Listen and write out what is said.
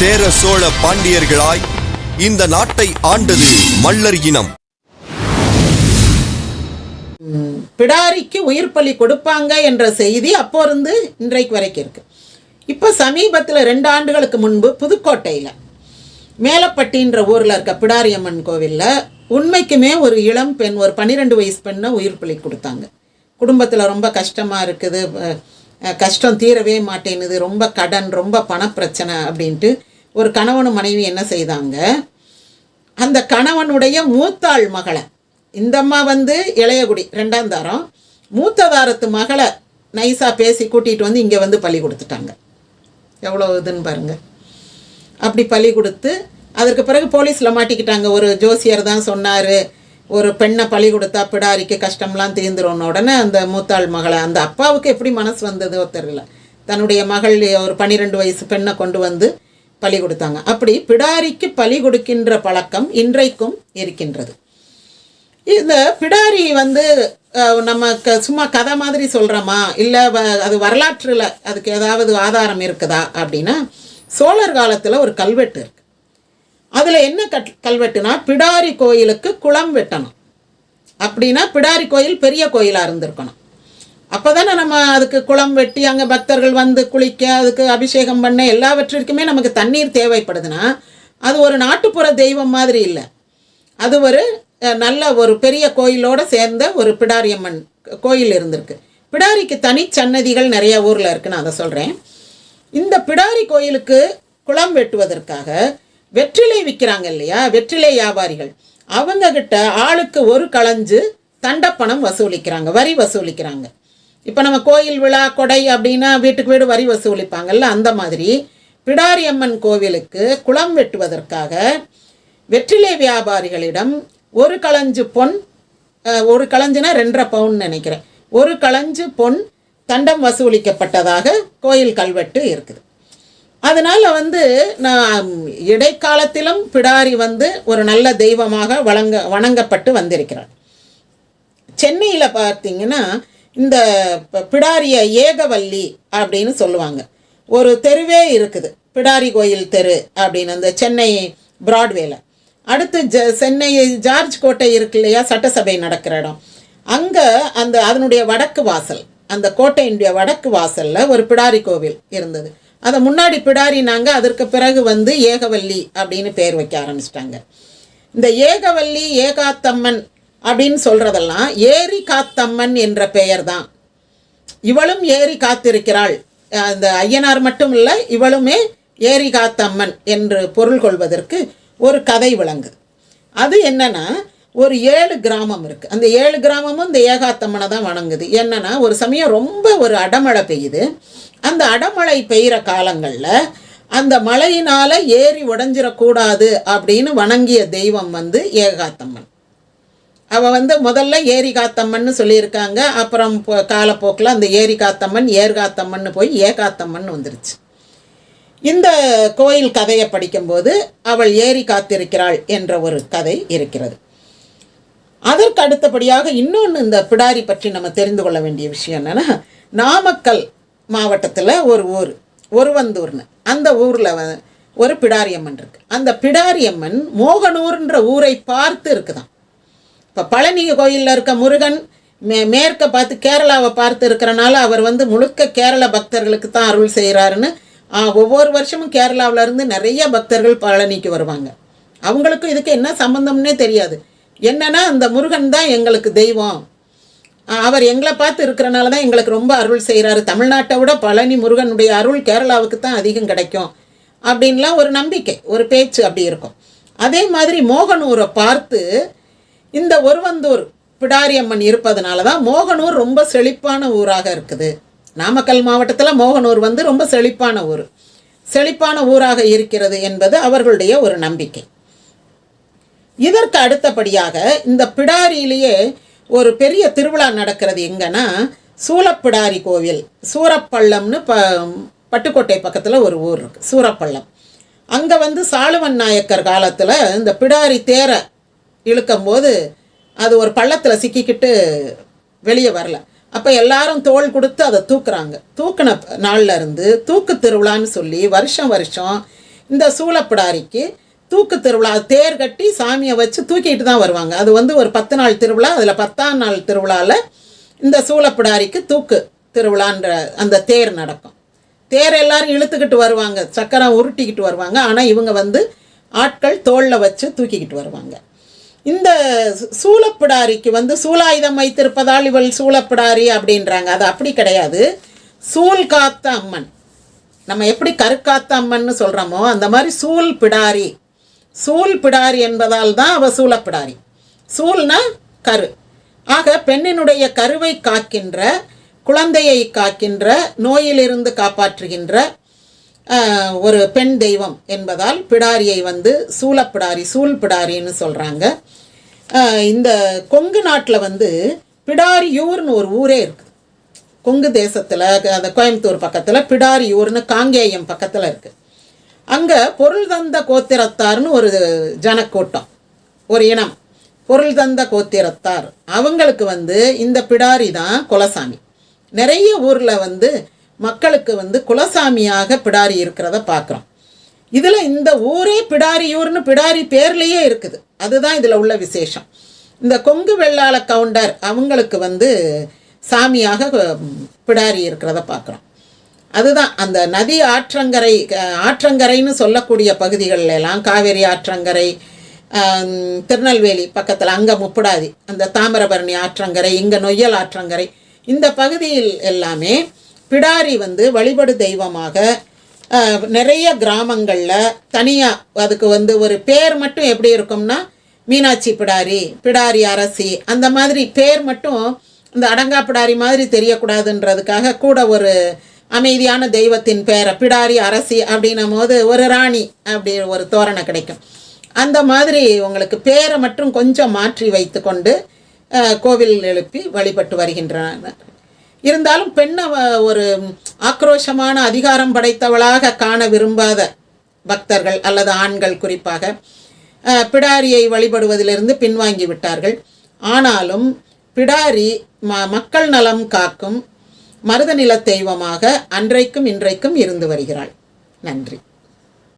சேர சோழ பாண்டியர்களாய் இந்த நாட்டை ஆண்டது மல்லர் இனம். பிடாரிக்கு உயிர் பலி கொடுப்பாங்க என்ற செய்தி அப்போ இருந்து இன்றைக்கு வரைக்கும் இருக்கு. இப்போ சமீபத்தில் ரெண்டு ஆண்டுகளுக்கு முன்பு புதுக்கோட்டையில் மேலப்பட்டின்ற ஊரில் இருக்க பிடாரியம்மன் கோவிலில் உண்மைக்குமே ஒரு இளம் பெண் ஒரு பன்னிரெண்டு வயசு பெண்ணை உயிர் பலி கொடுத்தாங்க. குடும்பத்தில் ரொம்ப கஷ்டமாக இருக்குது கஷ்டம் தீரவே மாட்டேங்குது ரொம்ப கடன் ரொம்ப பணப்பிரச்சனை அப்படின்ட்டு ஒரு கணவனும் மனைவி என்ன செய்தாங்க? அந்த கணவனுடைய மூத்தாள் மகளை இந்த அம்மா வந்து இளையகுடி ரெண்டாம் தாரம் மூத்த தாரத்து மகளை நைஸாக பேசி கூட்டிகிட்டு வந்து இங்கே வந்து பள்ளி கொடுத்துட்டாங்க. எவ்வளோ இதுன்னு பாருங்கள் அப்படி பள்ளி கொடுத்து அதற்கு பிறகு போலீஸில் மாட்டிக்கிட்டாங்க. ஒரு ஜோசியர் தான் சொன்னார் ஒரு பெண்ணை பழி கொடுத்தா பிடாரிக்கு கஷ்டம்லாம் தீர்ந்துருன்னு உடனே அந்த மூத்தாள் மகளை அந்த அப்பாவுக்கு எப்படி மனசு வந்ததோ தெரியல தன்னுடைய மகள் ஒரு பன்னிரெண்டு வயசு பெண்ணை கொண்டு வந்து பலி கொடுத்தாங்க. அப்படி பிடாரிக்கு பலி கொடுக்கின்ற பழக்கம் இன்றைக்கும் இருக்கின்றது. இந்த பிடாரி வந்து நம்ம க சும்மா கதை மாதிரி சொல்கிறோமா இல்லை அது வரலாற்றில் அதுக்கு ஏதாவது ஆதாரம் இருக்குதா? அப்படின்னா சோழர் காலத்தில் ஒரு கல்வெட்டு இருக்கு. அதில் என்ன கட் கல்வெட்டுனா பிடாரி கோயிலுக்கு குளம் வெட்டணும். அப்படின்னா பிடாரி கோயில் பெரிய கோயிலாக இருந்திருக்கணும். அப்போ தானே நம்ம அதுக்கு குளம் வெட்டி அங்கே பக்தர்கள் வந்து குளிக்க அதுக்கு அபிஷேகம் பண்ண எல்லாவற்றிற்குமே நமக்கு தண்ணீர் தேவைப்படுதுன்னா அது ஒரு நாட்டுப்புற தெய்வம் மாதிரி இல்லை. அது ஒரு நல்ல ஒரு பெரிய கோயிலோட சேர்ந்த ஒரு பிடாரியம்மன் கோயில் இருந்திருக்கு. பிடாரிக்கு தனி சன்னதிகள் நிறைய ஊரில் இருக்குன்னு நான் அதை சொல்கிறேன் இந்த பிடாரி கோயிலுக்கு குளம் வெட்டுவதற்காக வெற்றிலை விற்கிறாங்க இல்லையா? வெற்றிலை வியாபாரிகள். அவங்கக்கிட்ட ஆளுக்கு ஒரு களைஞ்சு தண்டப்பணம் வசூலிக்கிறாங்க வரி வசூலிக்கிறாங்க. இப்போ நம்ம கோயில் விழா கொடை அப்படின்னா வீட்டுக்கு வீடு வரி வசூலிப்பாங்கல்ல அந்த மாதிரி. பிடாரி அம்மன் கோவிலுக்கு குளம் வெட்டுவதற்காக வெற்றிலை வியாபாரிகளிடம் ஒரு களஞ்சு பொன் ஒரு களஞ்சுனா ரெண்டரை பவுன் நினைக்கிறேன். ஒரு களஞ்சு பொன் தண்டம் வசூலிக்கப்பட்டதாக கோயில் கல்வெட்டு இருக்குது. அதனால் வந்து நான் இடைக்காலத்திலும் பிடாரி வந்து ஒரு நல்ல தெய்வமாக வழங்க வணங்கப்பட்டு வந்திருக்கிறார். சென்னையில் பார்த்தீங்கன்னா இந்த பிடாரிய ஏகவல்லி அப்படின்னு சொல்லுவாங்க. ஒரு தெருவே இருக்குது. பிடாரி கோயில் தெரு அப்படின்னு அந்த சென்னை பிராட்வேல. அடுத்து ஜ சென்னை ஜார்ஜ் கோட்டை இருக்கு இல்லையா? சட்டசபை நடக்கிற இடம். அங்கே அந்த அதனுடைய வடக்கு வாசல் அந்த கோட்டையினுடைய வடக்கு வாசலில் ஒரு பிடாரி கோவில் இருந்தது. அதை முன்னாடி பிடாரினாங்க அதற்கு பிறகு வந்து ஏகவல்லி அப்படின்னு பேர் வைக்க ஆரம்பிச்சிட்டாங்க. இந்த ஏகவல்லி ஏகாத்தம்மன் அப்படின்னு சொல்கிறதெல்லாம் ஏரி காத்தம்மன் என்ற பெயர் தான் இவளும் ஏரி காத்திருக்கிறாள். அந்த ஐயனார் மட்டும் இல்லை இவளுமே ஏரி காத்தம்மன் என்று பொருள் கொள்வதற்கு ஒரு கதை விளங்குது அது என்னன்னா ஒரு ஏழு கிராமம் இருக்குது அந்த ஏழு கிராமமும் இந்த ஏகாத்தம்மனை தான் வணங்குது. என்னன்னா ஒரு சமயம் ரொம்ப ஒரு அடமழை பெய்யுது. அந்த அடமழை பெய்கிற காலங்களில் அந்த மழையினால் ஏரி உடஞ்சிடக்கூடாது அப்படின்னு வணங்கிய தெய்வம் வந்து ஏகாத்தம்மன். அவள் வந்து முதல்ல ஏரி காத்தம்மன்னு சொல்லியிருக்காங்க. அப்புறம் காலப்போக்கில் அந்த ஏரி காத்தம்மன் ஏர்காத்தம்மன்னு போய் ஏகாத்தம்மன் வந்துருச்சு. இந்த கோயில் கதையை படிக்கும்போது அவள் ஏரி காத்திருக்கிறாள் என்ற ஒரு கதை இருக்கிறது. அதற்கு அடுத்தபடியாக இன்னொன்று இந்த பிடாரி பற்றி நம்ம தெரிந்து கொள்ள வேண்டிய விஷயம் என்னென்னா நாமக்கல் மாவட்டத்தில் ஒரு ஊர் ஒருவந்தூர்னு. அந்த ஊரில் ஒரு பிடாரியம்மன் இருக்குது அந்த பிடாரியம்மன் மோகனூர்ன்ற ஊரை பார்த்து இருக்குதான். இப்போ பழனி கோயிலில் இருக்க முருகன் மே மேற்க பார்த்து கேரளாவை பார்த்து இருக்கிறனால அவர் வந்து முழுக்க கேரள பக்தர்களுக்கு தான் அருள் செய்கிறாருன்னு ஒவ்வொரு வருஷமும் கேரளாவிலேருந்து நிறைய பக்தர்கள் பழனிக்கு வருவாங்க. அவங்களுக்கும் இதுக்கு என்ன சம்பந்தம்னே தெரியாது. என்னன்னா அந்த முருகன் தான் எங்களுக்கு தெய்வம். அவர் எங்களை பார்த்து இருக்கிறனால தான் எங்களுக்கு ரொம்ப அருள் செய்கிறாரு தமிழ்நாட்டை விட பழனி முருகனுடைய அருள் கேரளாவுக்கு தான் அதிகம் கிடைக்கும். அப்படின்லாம் ஒரு நம்பிக்கை ஒரு பேச்சு அப்படி இருக்கும். அதே மாதிரி மோகனூரை பார்த்து இந்த ஒருவந்தூர் பிடாரியம்மன் இருப்பதனால தான் மோகனூர் ரொம்ப செழிப்பான ஊராக இருக்குது. நாமக்கல் மாவட்டத்தில் மோகனூர் வந்து ரொம்ப செழிப்பான ஊர். செழிப்பான ஊராக இருக்கிறது என்பது அவர்களுடைய ஒரு நம்பிக்கை. இதற்கு அடுத்தபடியாக இந்த பிடாரியிலேயே ஒரு பெரிய திருவிழா நடக்கிறது எங்கன்னா சூலப்பிடாரி கோவில் சூரப்பள்ளம்னு ப பட்டுக்கோட்டை பக்கத்தில் ஒரு ஊர் இருக்குது சூரப்பள்ளம். அங்கே வந்து சாலுவன் நாயக்கர் காலத்தில் இந்த பிடாரி தேரை இழுக்கும்போது அது ஒரு பள்ளத்தில் சிக்கிக்கிட்டு வெளியே வரல. அப்போ எல்லாரும் தோல் கொடுத்து அதை தூக்குறாங்க. தூக்குன நாளில் இருந்து தூக்கு திருவிழான்னு சொல்லி வருஷம் வருஷம் இந்த சூளப்பிடாரிக்கு தூக்கு திருவிழா தேர் கட்டி சாமியை வச்சு தூக்கிட்டு தான் வருவாங்க. அது வந்து ஒரு பத்து நாள் திருவிழா அதில் பத்தாம் நாள் திருவிழாவில் இந்த சூளப்பிடாரிக்கு தூக்கு திருவிழான்ற அந்த தேர் நடக்கும். தேர் எல்லாரும் இழுத்துக்கிட்டு வருவாங்க. சக்கரம் உருட்டிக்கிட்டு வருவாங்க. ஆனால் இவங்க வந்து ஆட்கள் தோளில் வச்சு தூக்கிக்கிட்டு வருவாங்க. இந்த சூ- சூலப்பிடாரிக்கு வந்து சூலாயுதம் வைத்திருப்பதால் இவள் சூலப்பிடாரி அப்படின்றாங்க. அது அப்படி கிடையாது. சூல் காத்த அம்மன். நம்ம எப்படி கருக்காத்த அம்மன் சொல்கிறோமோ அந்த மாதிரி சூல் பிடாரி. சூல் பிடாரி என்பதால் தான் அவள் சூலப்பிடாரி சூல்னா கரு. ஆக பெண்ணினுடைய கருவை காக்கின்ற குழந்தையை காக்கின்ற நோயிலிருந்து காப்பாற்றுகின்ற ஒரு பெண் தெய்வம் என்பதால் பிடாரியை வந்து சூலப்பிடாரி சூல் பிடாரின்னு சொல்கிறாங்க இந்த கொங்கு நாட்டில் வந்து பிடாரியூர்னு ஒரு ஊரே இருக்குது கொங்கு தேசத்தில் அந்த கோயம்புத்தூர் பக்கத்தில் பிடாரியூர்னு காங்கேயம் பக்கத்தில் இருக்குது அங்கே பொருள் தந்த கோத்திரத்தார்னு ஒரு ஜனக்கூட்டம் ஒரு இனம். பொருள் தந்த கோத்திரத்தார். அவங்களுக்கு வந்து இந்த பிடாரி தான் குலசாமி. நிறைய ஊரில் வந்து மக்களுக்கு வந்து குலசாமியாக பிடாரி இருக்கிறத பார்க்குறோம் இதில் இந்த ஊரே பிடாரியூர்னு பிடாரி பேர்லேயே இருக்குது. அதுதான் இதில் உள்ள விசேஷம். இந்த கொங்கு வெள்ளாள கவுண்டர் அவங்களுக்கு வந்து சாமியாக பிடாரி இருக்கிறத பார்க்குறோம் அதுதான் அந்த நதி ஆற்றங்கரை ஆற்றங்கரைன்னு சொல்லக்கூடிய பகுதிகளில் எல்லாம் காவேரி ஆற்றங்கரை திருநெல்வேலி பக்கத்தில் அங்கே முப்படாதி அந்த தாமிரபரணி ஆற்றங்கரை இங்கே நொய்யல் ஆற்றங்கரை இந்த பகுதியில் எல்லாமே பிடாரி வந்து வழிபடு தெய்வமாக நிறைய கிராமங்களில் தனியாக அதுக்கு வந்து ஒரு பேர் மட்டும் எப்படி இருக்கும்னா மீனாட்சி பிடாரி பிடாரி அரசி அந்த மாதிரி பேர் மட்டும் இந்த அடங்கா பிடாரி மாதிரி தெரியக்கூடாதுன்றதுக்காக கூட ஒரு அமைதியான தெய்வத்தின் பேரை பிடாரி அரசி அப்படின்னும் போது ஒரு ராணி அப்படி ஒரு தோரணை கிடைக்கும். அந்த மாதிரி உங்களுக்கு பேரை மட்டும் கொஞ்சம் மாற்றி வைத்துக்கொண்டு கொண்டு கோவில் எழுப்பி வழிபட்டு வருகின்றனர். இருந்தாலும் பெண்ணை ஒரு ஆக்ரோஷமான அதிகாரம் படைத்தவளாக காண விரும்பாத பக்தர்கள் அல்லது ஆண்கள் குறிப்பாக பிடாரியை வழிபடுவதிலிருந்து பின்வாங்கி விட்டார்கள். ஆனாலும் பிடாரி ம மக்கள் நலம் காக்கும் மருதநில தெய்வமாக அன்றைக்கும் இன்றைக்கும் இருந்து வருகிறாள். நன்றி.